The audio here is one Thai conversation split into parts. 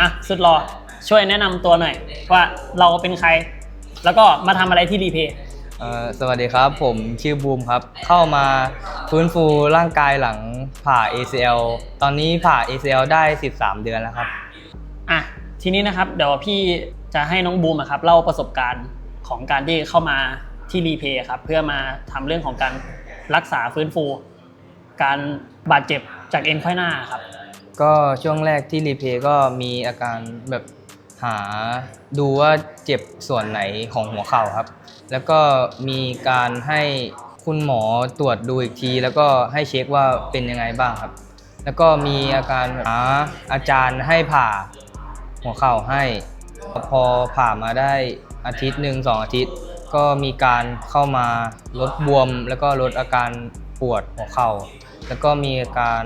อะ สุดรอช่วยแนะนำตัวหน่อย ว่าเราเป็นใคร แล้วก็มาทำอะไรที่รีเพย์เอ่อสวัสดีครับ ผมชื่อบูมครับ เข้ามาฟื้นฟูร่างกายหลังผ่า ACL ตอนนี้ผ่า ACL ได้ 13 เดือนแล้วครับ อะ ทีนี้นะครับ เดี๋ยวพี่จะให้น้องบูมอะครับเล่าประสบการณ์ของการที่เข้ามาที่รีเพย์ครับ เพื่อมาทำเรื่องของการรักษาฟื้นฟู การบาดเจ็บจากเอ็นไขว้หน้าครับ ก็ช่วงแรกที่รีเพย์ก็มีอาการแบบหาดูว่าเจ็บส่วนไหนของหัวเข่าครับ แล้วก็มีการให้คุณหมอตรวจดูอีกที แล้วก็ให้เช็คว่าเป็นยังไงบ้างครับ แล้วก็มีอาการหาอาจารย์ให้ผ่าหัวเข่าให้ พอผ่ามาได้อาทิตย์หนึ่งสองอาทิตย์ ก็มีการเข้ามาลดบวม แล้วก็ลดอาการ ปวดหัวเข่า แล้วก็มีการ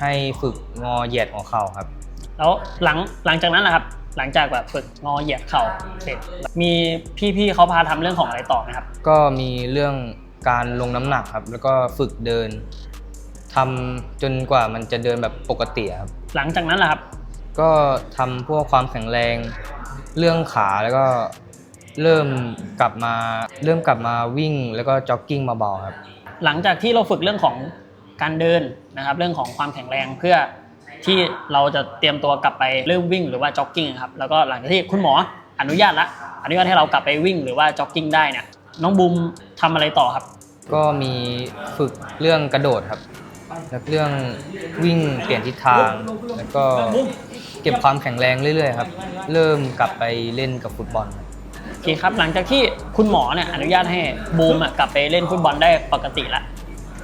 ให้ฝึกงอเหยียดหัวเข่าครับ แล้วหลังหลังจากนั้นนะครับ หลังจากแบบฝึกงอเหยียดเข่าเสร็จ มีพี่ๆเขาพาทำเรื่องของอะไรต่อไหมครับ ก็มีเรื่องการลงน้ำหนักครับ แล้วก็ฝึกเดินทำจนกว่ามันจะเดินแบบปกติครับ หลังจากนั้นแหละครับ ก็ทำพวกความแข็งแรง เรื่องขาแล้วก็เริ่มกลับมาเริ่มกลับมาวิ่งแล้วก็จ็อกกิ้งเบาๆครับ หลังจากที่เราฝึกเรื่องของการเดินนะครับ เรื่องของความแข็งแรงเพื่อที่เราจะเตรียมตัวกลับไปเริ่มวิ่งหรือว่าจ็อกกิ้งครับแล้วก็หลังจากที่คุณหมออนุญาตละอนุญาตให้เรากลับไปวิ่งหรือว่าจ็อกกิ้งได้เนี่ยน้องบูมทำอะไรต่อครับ ก็มีฝึกเรื่องกระโดดครับแล้วเรื่องวิ่งเปลี่ยนทิศทาง แล้วก็เก็บความแข็งแรงเรื่อยๆครับ เริ่มกลับไปเล่นกับฟุตบอล โอเคครับหลังจากที่คุณหมอเนี่ยอนุญาตให้บูมอะกลับไปเล่นฟุตบอลได้ปกติละ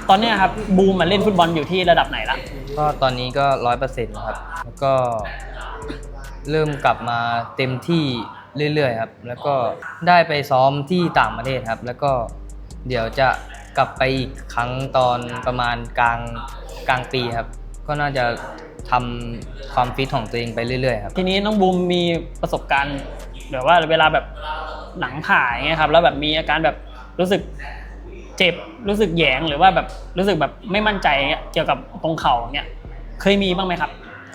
ตอนเนี้ยครับบูมมาเล่นฟุตบอลอยู่ที่ระดับไหนละก็ตอนนี้ก็ร้อยเปอร์เซ็นต์ครับ แล้วก็เริ่มกลับมาเต็มที่เรื่อยๆครับ แล้วก็ได้ไปซ้อมที่ต่างประเทศครับ แล้วก็เดี๋ยวจะกลับไปอีกครั้งตอนประมาณกลางกลางปีครับ ก็น่าจะทำความฟิตของตัวเองไปเรื่อยๆครับ ทีนี้น้องบูมมีประสบการณ์ แบบว่าเวลาแบบหลังผ่าอย่างเงี้ยครับแล้วแบบมีอาการแบบรู้สึกเจ็บรู้สึกแหยงหรือว่าแบบรู้สึกแบบไม่มั่นใจเงี้ยเกี่ยวกับตรงเข่าเนี่ยเคยมีบ้างไหมครับ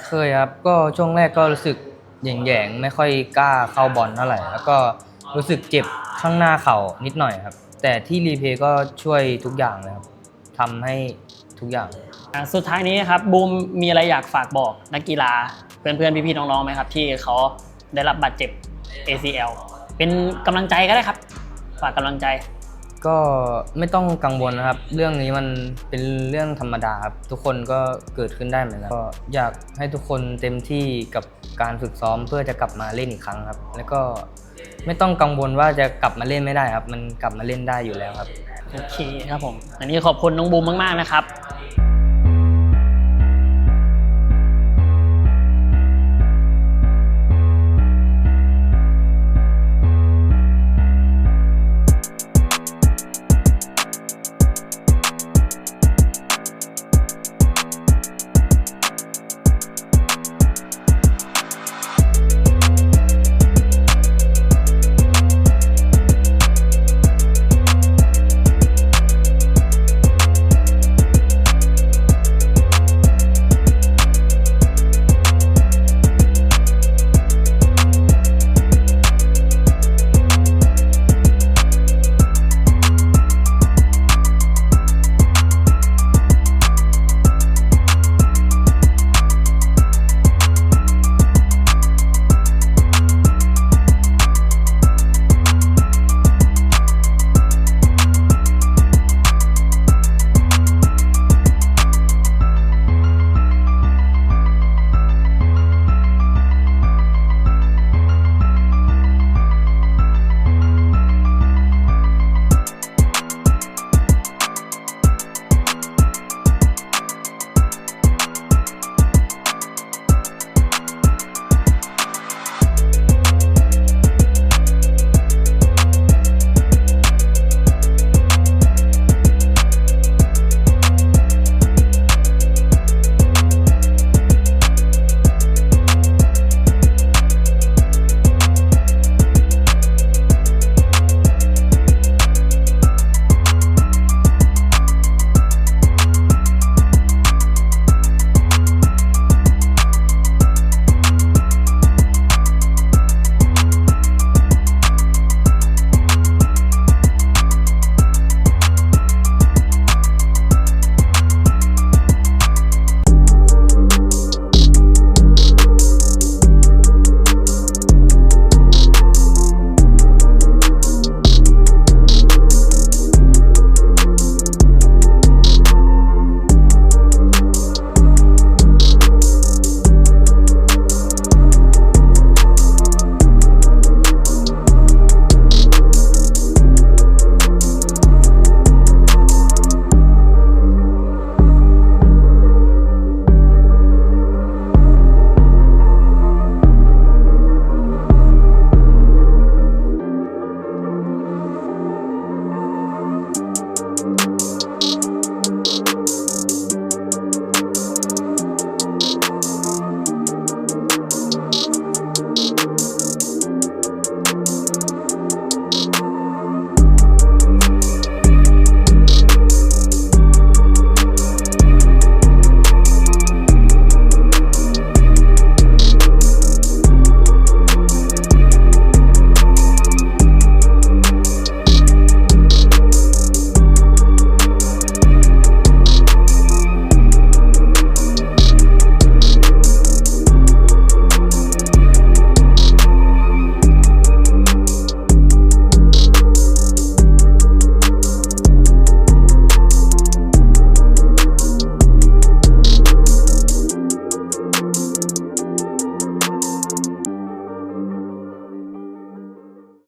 เคยครับก็ช่วงแรกก็รู้สึกแหย่งๆไม่ค่อยกล้าเข้าบอลเท่าไหร่แล้วก็รู้สึกเจ็บข้างหน้าเข่านิดหน่อยครับ แต่ที่รีเพย์ก็ช่วยทุกอย่างเลยครับทำให้ทุกอย่างอ่าสุดท้ายนี้ครับบูมมีอะไรอยากฝากบอกนักกีฬาเพื่อนๆพี่ๆน้องๆไหมครับ ที่เขาได้รับบาดเจ็บ ACL เป็นกำลังใจก็ได้ครับ ฝากกำลังใจก็ไม่ต้องกังวลนะครับ เรื่องนี้มันเป็นเรื่องธรรมดาครับ ทุกคนก็เกิดขึ้นได้เหมือนกันก็อยากให้ทุกคนเต็มที่กับการฝึกซ้อมเพื่อจะกลับมาเล่นอีกครั้งครับ แล้วก็ไม่ต้องกังวลว่าจะกลับมาเล่นไม่ได้ครับ มันกลับมาเล่นได้อยู่แล้วครับ โอเคครับผม อันนี้ขอบคุณน้องบูมมาก ๆ นะครับ